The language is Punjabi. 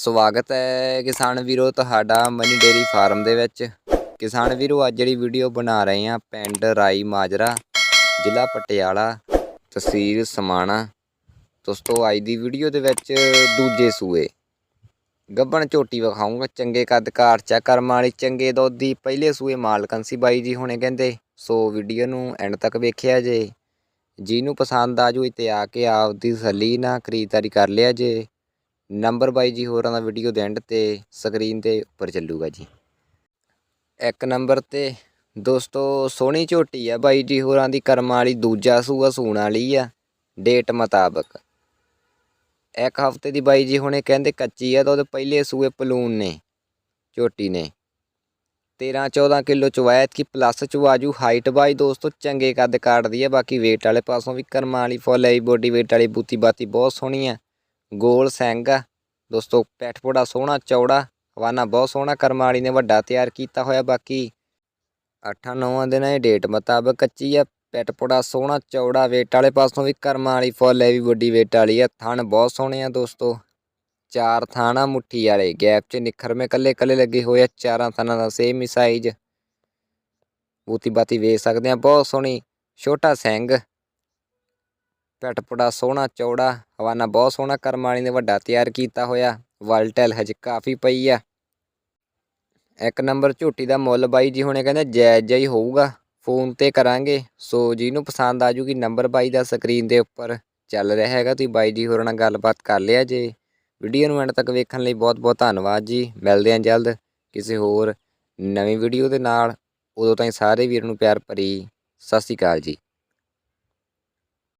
ਸਵਾਗਤ ਹੈ ਕਿਸਾਨ ਵੀਰੋ ਤੁਹਾਡਾ ਮਨੀ ਡੇਰੀ ਫਾਰਮ ਦੇ ਵਿੱਚ। ਕਿਸਾਨ ਵੀਰੋ, ਅੱਜ ਜਿਹੜੀ ਵੀਡੀਓ ਬਣਾ ਰਹੇ ਹਾਂ ਪਿੰਡ ਰਾਈ ਮਾਜਰਾ, ਜ਼ਿਲ੍ਹਾ ਪਟਿਆਲਾ, ਤਹਿਸੀਲ ਸਮਾਣਾ। ਦੋਸਤੋ, ਅੱਜ ਦੀ ਵੀਡੀਓ ਦੇ ਵਿੱਚ ਦੂਜੇ ਸੂਏ। ਗੱਬਣ ਝੋਟੀ ਵਿਖਾਉਂਗਾ ਚੰਗੇ ਕੱਦ ਕਾਰ ਚਾ ਕਰਮ ਵਾਲੀ, ਚੰਗੇ ਦੁੱਧ ਦੀ। ਪਹਿਲੇ ਸੂਏ ਮਾਲਕਨ ਸੀ ਬਾਈ ਜੀ ਹੁਣੇ ਕਹਿੰਦੇ, ਸੋ ਵੀਡੀਓ ਨੂੰ ਐਂਡ ਤੱਕ ਵੇਖਿਆ ਜੇ। ਜਿਹਨੂੰ ਪਸੰਦ ਆ ਜੂ ਇੱਥੇ ਆ ਕੇ ਆਪਦੀ ਤਸੱਲੀ ਨਾਲ ਖਰੀਦਦਾਰੀ ਕਰ ਲਿਆ ਜੇ। ਨੰਬਰ ਬਾਈ ਜੀ ਹੋਰਾਂ ਦਾ ਵੀਡੀਓ ਦੇ ਐਂਡ ਤੇ ਸਕਰੀਨ ਤੇ ਉੱਪਰ ਚੱਲੂਗਾ ਜੀ। ਇੱਕ ਨੰਬਰ ਤੇ, ਦੋਸਤੋ, ਸੋਹਣੀ ਝੋਟੀ ਆ ਬਾਈ ਜੀ ਹੋਰਾਂ ਦੀ, ਕਰਮ ਵਾਲੀ, ਦੂਜਾ ਸੂਆ ਸੂਣ ਵਾਲੀ ਆ ਡੇਟ ਮੁਤਾਬਕ। ਇੱਕ ਹਫ਼ਤੇ ਦੀ ਬਾਈ ਜੀ ਹੁਣੇ ਕਹਿੰਦੇ ਕੱਚੀ ਆ ਤਾਂ ਉਹਦੇ ਪਹਿਲੇ ਸੂਏ ਪਲੂਨ ਨੇ, ਝੋਟੀ ਨੇ। 13 14 ਕਿਲੋ ਚਵਾਇਤ ਕੀ ਪਲੱਸ ਚ ਆਜੂ ਹਾਈਟ ਬਾਈ ਦੋਸਤੋ ਚੰਗੇ ਕੱਦ ਕਾਟਦੀ ਆ, ਬਾਕੀ weight ਵਾਲੇ ਪਾਸੋਂ ਵੀ ਕਰਮਾਂ ਵਾਲੀ ਫੁੱਲ ਆਈ ਬੋਡੀ weight ਵਾਲੀ ਬੂਤੀ ਬਾਤੀ ਬਹੁਤ ਸੋਹਣੀ ਆ। ਗੋਲ ਸਿੰਘ ਆ। ਦੋਸਤੋ, ਪੈਠ ਸੋਹਣਾ, ਚੌੜਾ, ਹਵਾਨਾ ਬਹੁਤ ਸੋਹਣਾ, ਕਰਮਾਲੀ ਨੇ ਵੱਡਾ ਤਿਆਰ ਕੀਤਾ ਹੋਇਆ ਬਾਕੀ। 8-9 ਦਿਨਾਂ ਦੀ ਡੇਟ ਮੁਤਾਬਕ ਕੱਚੀ ਆ ਪੈਟਪੋੜਾ ਸੋਹਣਾ, ਚੌੜਾ ਵੇਟ ਵਾਲੇ ਪਾਸੋਂ ਵੀ ਕਰਮਾਂ ਵਾਲੀ ਫੁੱਲ ਹੈ ਵੀ ਵੱਡੀ ਵੇਟ ਵਾਲੀ ਆ। ਥਣ ਬਹੁਤ ਸੋਹਣੇ ਆ ਦੋਸਤੋ। ਚਾਰ ਥਾਣਾ ਮੁੱਠੀ ਵਾਲੇ ਗੈਪ 'ਚ ਨਿਖਰਮੇ ਕੱਲੇ ਕੱਲੇ ਲੱਗੇ ਹੋਏ ਆ, ਚਾਰਾਂ ਥਾਣਾ ਦਾ ਸੇਮ ਹੀ ਸਾਈਜ਼ ਬੂਤੀ ਬਾਤੀ ਵੇਖ ਸਕਦੇ ਆ, ਬਹੁਤ ਸੋਹਣੀ, ਛੋਟਾ ਸਿੰਘ ਪਟਪੜਾ ਸੋਹਣਾ ਚੌੜਾ, ਹਵਾਨਾ ਬਹੁਤ ਸੋਹਣਾ ਕਰਮ ਵਾਲੀ ਨੇ ਵੱਡਾ ਤਿਆਰ ਕੀਤਾ ਹੋਇਆ। ਵਲਟਲ ਹਜੇ ਕਾਫੀ ਪਈ ਆ। ਇੱਕ ਨੰਬਰ ਝੋਟੀ ਦਾ ਮੁੱਲ ਬਾਈ ਜੀ ਹੁਣੇ ਕਹਿੰਦੇ ਜਾਇਜ਼ ਜਿਹਾ ਹੀ ਹੋਊਗਾ। ਫੋਨ ਤੇ ਕਰਾਂਗੇ। ਸੋ ਜਿਹਨੂੰ ਪਸੰਦ ਆ ਜੂਗੀ ਨੰਬਰ ਬਾਈ ਦਾ ਸਕਰੀਨ ਦੇ ਉੱਪਰ ਚੱਲ ਰਿਹਾ ਹੈਗਾ। ਤੁਸੀਂ ਬਾਈ ਜੀ ਹੋਰਾਂ ਨਾਲ ਗੱਲਬਾਤ ਕਰ ਲਿਆ ਜੇ। ਵੀਡੀਓ ਨੂੰ ਐਂਡ ਤੱਕ ਵੇਖਣ ਲਈ ਬਹੁਤ ਬਹੁਤ ਧੰਨਵਾਦ ਜੀ। ਮਿਲਦੇ ਹਾਂ ਜਲਦ ਕਿਸੇ ਹੋਰ ਨਵੀਂ ਵੀਡੀਓ ਦੇ ਨਾਲ। ਉਦੋਂ ਤਾਈਂ ਸਾਰੇ ਵੀਰ ਨੂੰ ਪਿਆਰ ਭਰੀ ਸਤਿ ਸ਼੍ਰੀ ਅਕਾਲ ਜੀ।